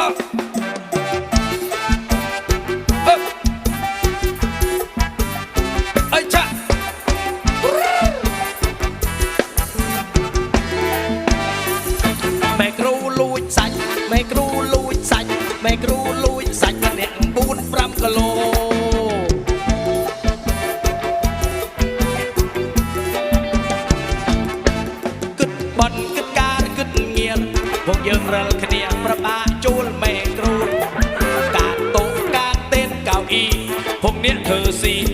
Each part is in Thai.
មេគ្រូលួចសាច់មេគ្រូលួចសាច់អ្នក4 5គីឡូគិតបន់គិតការគិតងៀនពួកយើងរលគ្នា 念何西。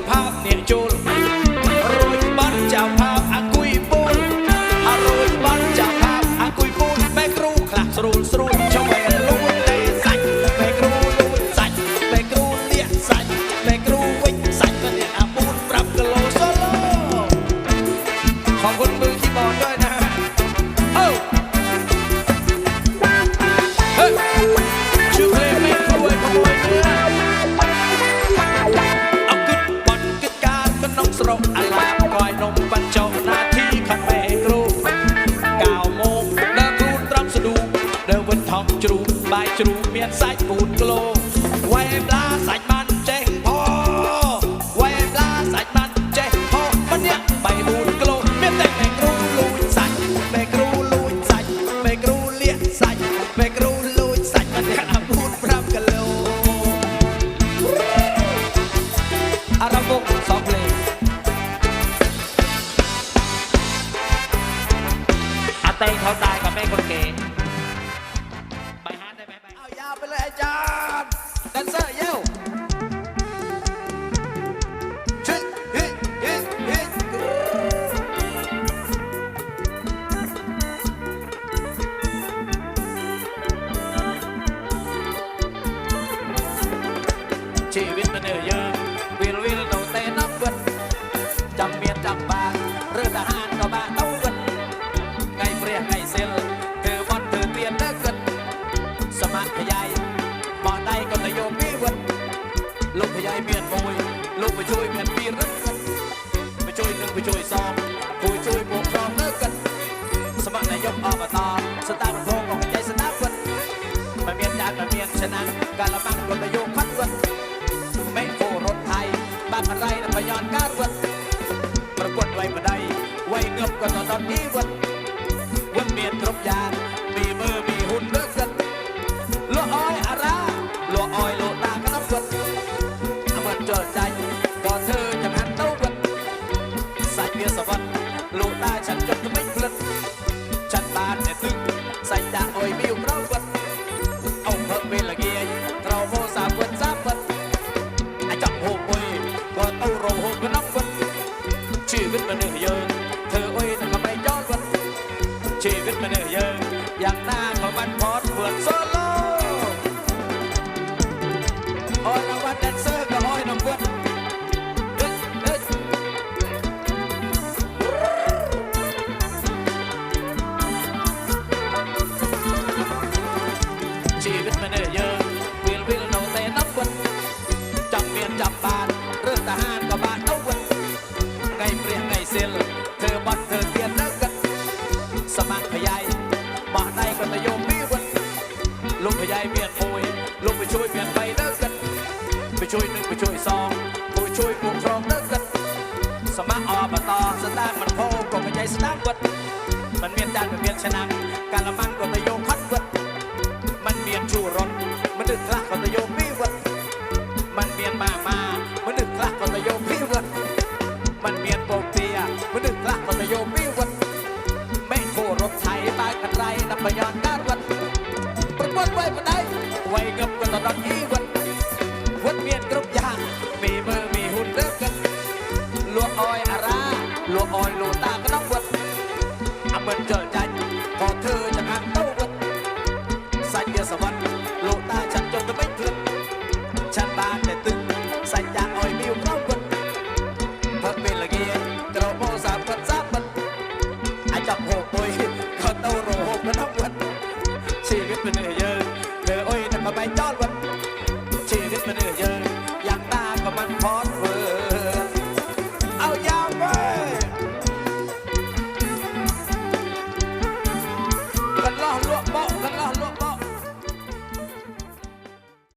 怕你就。 ជ្រូកមានសាច់ពូនក្លោវ៉ែប្លាសាច់បានចេះផោវ៉ែប្លាសាច់បានចេះផោប៉នេះបៃពូនក្លោមានតែមេគ្រូលួចសាច់មេគ្រូលួចសាច់មេគ្រូលៀកសាច់មេគ្រូលួចសាច់ប៉នេះអាពូន5គីឡូអារ៉ាបុកសោះលេអត់តែថតដែរក៏មេគ្រូគេ ชีวิตมันเนื่อยอะวิลวิลโนเตนับเวินจำเมียนจำบางเรือทหารก็บาเต้าเวินไงเปรียงไงเซลคือมอนคือเปลี่ยนเด้อเกิดสมัครขยายบ่อใดก็นโยมพี่เวินลูกขยายเมียนมวยลูกไปช่วยเมียนปีรึไปช่วยหนึ่งไปช่วยสอง kagot Perkuat wai badai Wai ngop kototot iwet Wet miet rup jang Mi mơ mi hun nước giật Lộ oi à ra Lộ oi lộ ta cái nắp quật Mất trở ra อย่างหน้าเขามันพอดเพื่อโซโล ผู้ช่วยหนึ่งผู้ช่วยสองผู้ช่วยผู้ครองเลิกกันสมัครอบตสตางค์มันโพกงกระจายสตางค์เบิดมันเมียนจานมันเมียนชนะการละมังก็ตะโยงคัดเบิดมันเมียนชูรถมันดึกคลักก็ตะโยงพี่เบิดมันเมียนมามามันดึกคลักก็ตะโยงพี่เบิดมันเมียนโปกเปียมันดึกคลักก็ตะโยงพี่เบิดไม่โครถไถตายกันไรนับพยานการวดประมวลไว้ปะไดไว้กับกันตลอดอีวันวน อ้อยอาราลัวออยลูตาก็ต้องวัดอเหมือนเจอใจ